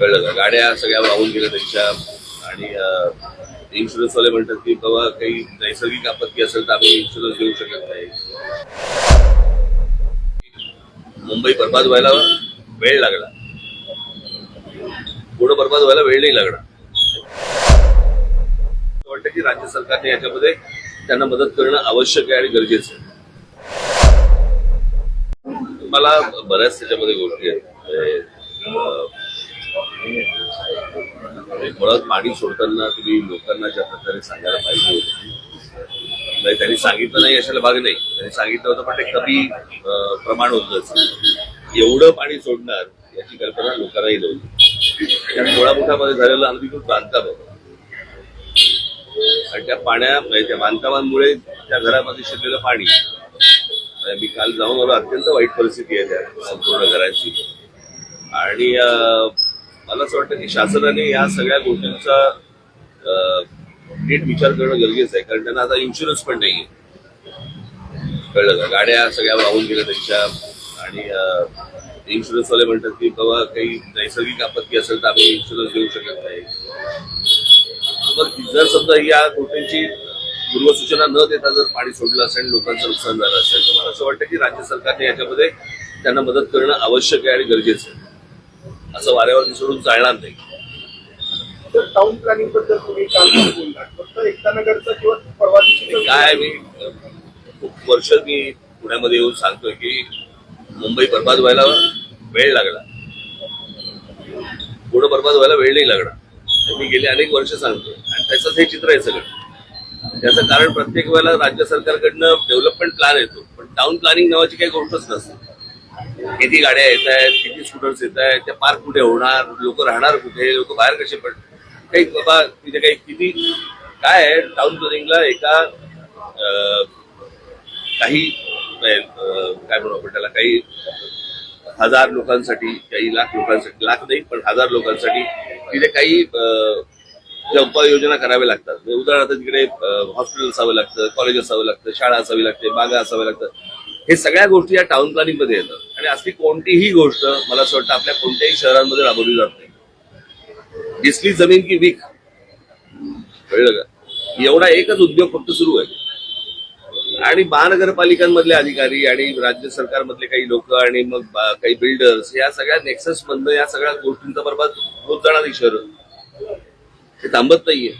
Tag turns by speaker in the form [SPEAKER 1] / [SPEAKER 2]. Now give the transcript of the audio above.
[SPEAKER 1] कळलं. का गाड्या सगळ्या वाहून गेल्या त्यांच्या. आणि इन्शुरन्स वाले म्हणतात की बाबा काही नैसर्गिक आपत्ती असेल तर आम्ही इन्शुरन्स घेऊ शकत नाही. मुंबई बर्बाद व्हायला वेळ लागला. पूर्ण बर्बाद व्हायला वेळ नाही लागणार. वाटतं की राज्य सरकारने याच्यामध्ये त्यांना मदत करणं आवश्यक आहे आणि गरजेचं आहे. मला बऱ्याच त्याच्यामध्ये गोष्टी आहेत. म्हणजे, मुळात पाणी सोडताना तुम्ही लोकांना ज्या प्रकारे सांगायला पाहिजे होते म्हणजे त्यांनी सांगितलं नाही अशाला भाग नाही. त्यांनी सांगितलं होतं पण ते कमी प्रमाण होतंच एवढं पाणी सोडणार याची कल्पना लोकांनाही नव्हती. त्या मुळामुठामध्ये झालेलं अनधिकृत बांधकाम आहे. आणि त्या पाण्या म्हणजे त्या बांधकामांमुळे त्या घरामध्ये शिरलेलं पाणी मी काल जाऊन मला अत्यंत वाईट परिस्थिती आहे त्या संपूर्ण घराची. आणि मला असं वाटतं की शासनाने या सगळ्या गोष्टींचा नीट विचार करणं गरजेचं आहे. कारण त्यांना आता इन्शुरन्स पण नाहीये. कळलं का? गाड्या सगळ्या वाहून गेल्या त्यांच्या आणि इन्शुरन्स वाले म्हणतात की बाबा काही नैसर्गिक आपत्ती असेल तर आम्ही इन्शुरन्स देऊ शकत नाही. मग जर समजा या गोष्टींची पूर्वसूचना न देता जर पाणी सोडलं असेल लोकांचं नुकसान झालं असेल तर मला असं वाटतं की राज्य सरकारने याच्यामध्ये त्यांना मदत करणं आवश्यक आहे आणि गरजेचं आहे. असं वाऱ्यावरती सोडून चालणार नाही.
[SPEAKER 2] तर टाउन प्लॅनिंगबद्दल तुम्ही काल पण बोललात फक्त किंवा परवा
[SPEAKER 1] काय मी खूप वर्ष मी पुण्यामध्ये येऊन सांगतोय की मुंबई बर्बाद व्हायला वेळ लागला. पुढे बर्बाद व्हायला वेळ नाही लागणार. हे मी गेले अनेक वर्ष सांगतोय. आणि त्याचंच हे चित्र आहे सगळं. त्याचं कारण प्रत्येक वेळेला राज्य सरकारकडनं डेव्हलपमेंट प्लॅन येतो. पण टाउन प्लॅनिंग नावाची काही गोष्टच नसते. किती गाड्या येत आहेत किती स्कूटर्स येत आहेत त्या पार्क कुठे होणार लोक राहणार कुठे लोक बाहेर कसे पड काही बाबा तिथे काही किती काय आहे टाउन प्लॅनिंगला एका काही काय म्हणू आपण त्याला काही हजार लोकांसाठी काही लाख लोकांसाठी लाख नाही पण हजार लोकांसाठी तिथे काही ज्या उपाययोजना कराव्या लागतात. म्हणजे उदाहरणार्थ तिकडे हॉस्पिटल असावं लागतं कॉलेज असावं लागतं शाळा असावी लागते बागा असाव्या लागतात. हे सगळ्या गोष्टी या टाउन प्लॅनिंगमध्ये येतात. आणि असली कोणतीही गोष्ट मला असं वाटतं आपल्या कोणत्याही शहरांमध्ये राबवली जात नाही. दिसली जमीन की वीक. कळलं का? एवढा एकच उद्योग फक्त सुरू आहे. आणि महानगरपालिकांमधले अधिकारी आणि राज्य सरकारमधले काही लोक आणि मग काही बिल्डर्स या सगळ्या नेक्सस मधनं या सगळ्या गोष्टींचा बरबाद होत जाणारी शहर. हे थांबत नाहीये.